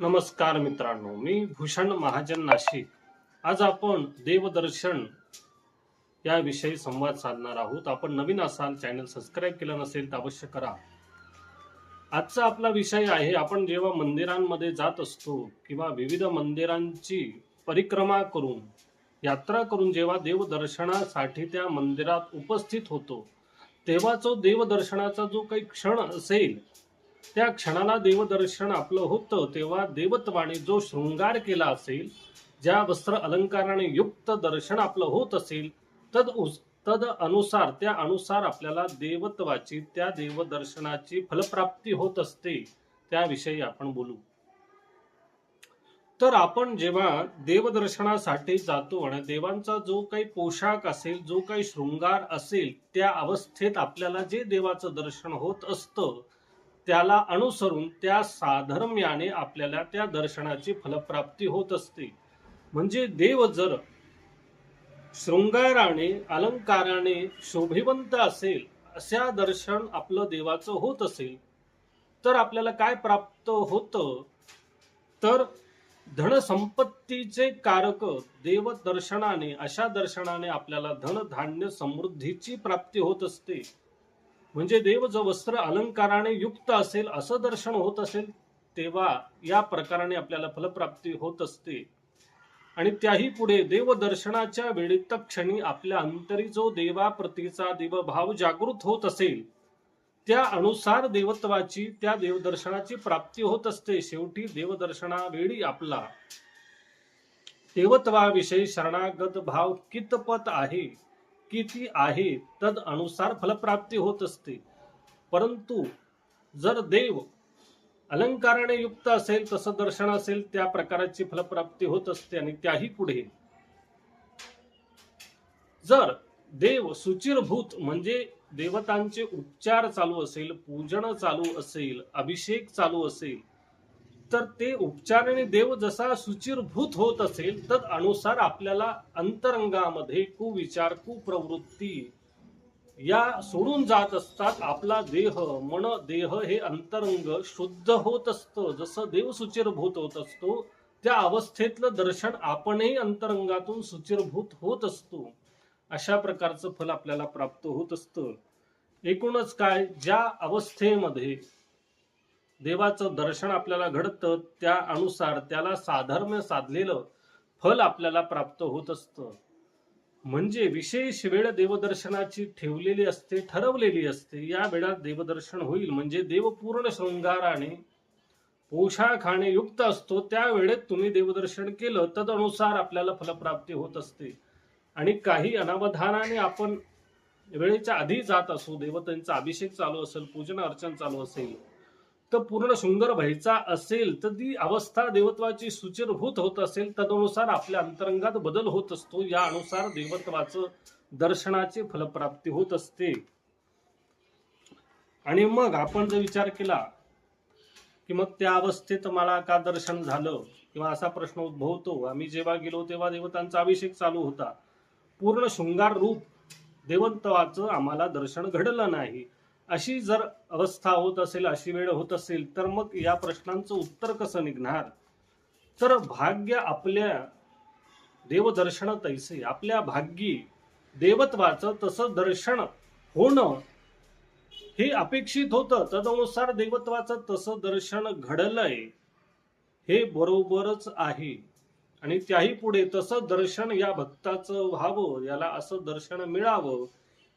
नमस्कार मित्रांनो मी भूषण महाजन नाशिक. आज आपण देवदर्शन याविषयी संवाद साधणार आहोत. आपण नवीन असाल चॅनल सबस्क्राईब केलं नसेल तर अवश्य करा. आजचा आपला विषय आहे आपण जेव्हा मंदिरांमध्ये जात असतो किंवा विविध मंदिरांची परिक्रमा करून यात्रा करून जेव्हा देवदर्शनासाठी त्या मंदिरात उपस्थित होतो तेव्हा जो देवदर्शनाचा जो काही क्षण असेल त्या क्षणाला देवदर्शन आपलं होतं तेव्हा देवत्वाने जो शृंगार केला असेल ज्या वस्त्र अलंकाराने युक्त दर्शन आपलं होत असेल तद उस- तद अनुसार त्या अनुसार आपल्याला देवत्वाची त्या देवदर्शनाची फलप्राप्ती होत असते त्याविषयी आपण बोलू. तर आपण जेव्हा देवदर्शनासाठी जातो आणि देवांचा जो काही पोशाख असेल जो काही शृंगार असेल त्या अवस्थेत आपल्याला जे देवाचं दर्शन होत असतं त्याला अनुसरून त्या साधर्म्याने आपल्याला त्या दर्शनाची फलप्राप्ती होत असते. म्हणजे देव जर शृंगाराने अलंकाराने शोभिवंत असेल अशा दर्शन आपलं देवाचं होत असेल तर आपल्याला काय प्राप्त होतं? तर धनसंपत्तीचे कारक देव दर्शनाने अशा दर्शनाने आपल्याला धन धान्य समृद्धीची प्राप्ती होत असते. म्हणजे देव जो वस्त्र अलंकाराने युक्त असेल असं दर्शन होत असेल तेव्हा या प्रकाराने आपल्याला फलप्राप्ती होत असते. आणि त्याही पुढे देवदर्शनाच्या वेळी तक्षणी आपल्या अंतरी जो देवाप्रतीचा देवभाव जागृत होत असेल त्या अनुसार देवत्वाची त्या देवदर्शनाची प्राप्ती होत असते. शेवटी देवदर्शनावेळी आपला देवत्वाविषयी शरणागत भाव कितपत आहे? किती आहे तद अनुसार फलप्राप्ती होत असते. परंतु जर देव अलंकाराने युक्त असेल तसं दर्शन असेल त्या प्रकाराची फलप्राप्ती होत असते आणि त्याही पुढे. जर देव सुचिरभूत म्हणजे देवतांचे उपचार चालू असेल पूजन चालू असेल अभिषेक चालू असेल तर ते उपचाराने देव जसा सुचिरभूत होत असेल तर अनुसार आपल्याला अंतरंगामध्ये कुविचार कुप्रवृत्ती या सोडून जात असतात. आपला देह मन देह हे अंतरंग शुद्ध होत असतं. जसं देव सुचिरभूत होत असतो त्या अवस्थेतलं दर्शन आपणही अंतरंगातून सुचिरभूत होत असतो. अशा प्रकारचं फल आपल्याला प्राप्त होत असतं. एकूणच काय? ज्या अवस्थेमध्ये देवाचं दर्शन आपल्याला घडतं त्या अनुसार त्याला साधर्म्य साधलेलं फल आपल्याला प्राप्त होत असतं. म्हणजे विशेष वेळ देवदर्शनाची ठेवलेली असते ठरवलेली असते या वेळात देवदर्शन होईल. म्हणजे देव पूर्ण शृंगाराने पोशाखाने युक्त असतो त्या वेळेत तुम्ही देवदर्शन केलं तदनुसार आपल्याला फलप्राप्ती होत असते. आणि काही अनावधानाने आपण वेळेच्या आधी जात असू देवतांचा अभिषेक चालू असेल पूजन अर्चन चालू असेल तर पूर्ण शृंगार व्हायचा असेल तर ती अवस्था देवत्वाची सुचिरभूत होत असेल. तदनुसार आपल्या अंतरंगात बदल होत असतो. या अनुसार देवत्वाचं दर्शनाची फलप्राप्ती होत असते. आणि मग आपण जर विचार केला की मग त्या अवस्थेत मला का दर्शन झालं? किंवा असा प्रश्न उद्भवतो. आम्ही जेव्हा गेलो तेव्हा देवतांचा अभिषेक चालू होता. पूर्ण शृंगार रूप देवत्वाचं आम्हाला दर्शन घडलं नाही. अशी जर अवस्था होत असेल अशी वेळ होत असेल तर मग या प्रश्नांचं उत्तर कसं निघणार? तर भाग्य आपल्या देवदर्शन तैसे आपल्या भाग्यी देवत्वाचं तसं दर्शन होणं हे अपेक्षित होतं. तदनुसार देवत्वाचं तसं दर्शन घडलंय हे बरोबरच आहे. आणि त्याही पुढे तसं दर्शन या भक्ताचं व्हावं याला असं दर्शन मिळावं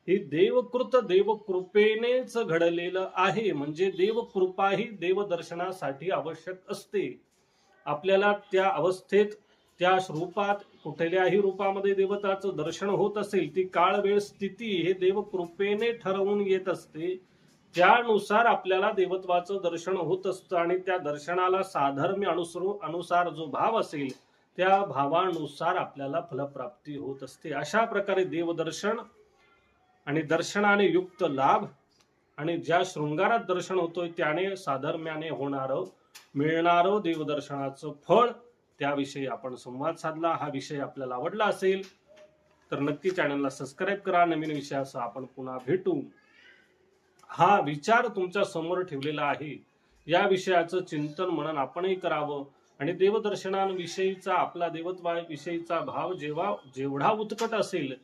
हे देवकृत देवकृपेनेच घडलेलं आहे. म्हणजे देवकृपा ही देवदर्शनासाठी आवश्यक असते. आपल्याला त्या अवस्थेत त्या रूपात कुठल्याही रूपामध्ये देवताचं दर्शन होत असेल ती काळ वेळ स्थिती हे देवकृपेने ठरवून येत असते. त्यानुसार आपल्याला देवत्वाचं दर्शन होत असतं आणि त्या दर्शनाला साधर्म्य अनुसरू अनुसार जो भाव असेल त्या भावानुसार आपल्याला फलप्राप्ती होत असते. अशा प्रकारे देवदर्शन आणि दर्शनाने युक्त लाभ. आणि ज्या शृंगारात दर्शन होतोय त्याने साधर्म्याने होणारं मिळणारं देवदर्शनाचं फळ त्याविषयी आपण संवाद साधला. हा विषय आपल्याला आवडला असेल तर नक्की चॅनलला सबस्क्राईब करा. नवीन विषयासह आपण पुन्हा भेटू. हा विचार तुमच्यासमोर ठेवलेला आहे. या विषयाचं चिंतन म्हणून आपणही करावं. आणि देवदर्शनांविषयीचा आपला देवत्वाविषयीचा भाव जेव्हा जेवढा उत्कट असेल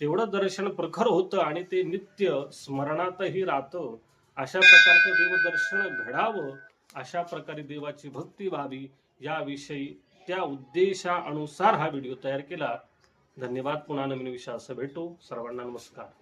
तेवढं दर्शन प्रखर होतं आणि ते नित्य स्मरणातही राहतं. अशा प्रकारचं देवदर्शन घडावं अशा प्रकारे देवाची भक्ती व्हावी याविषयी त्या उद्देशानुसार हा व्हिडिओ तयार केला. धन्यवाद. पुन्हा नवीन विषयासह भेटू. सर्वांना नमस्कार.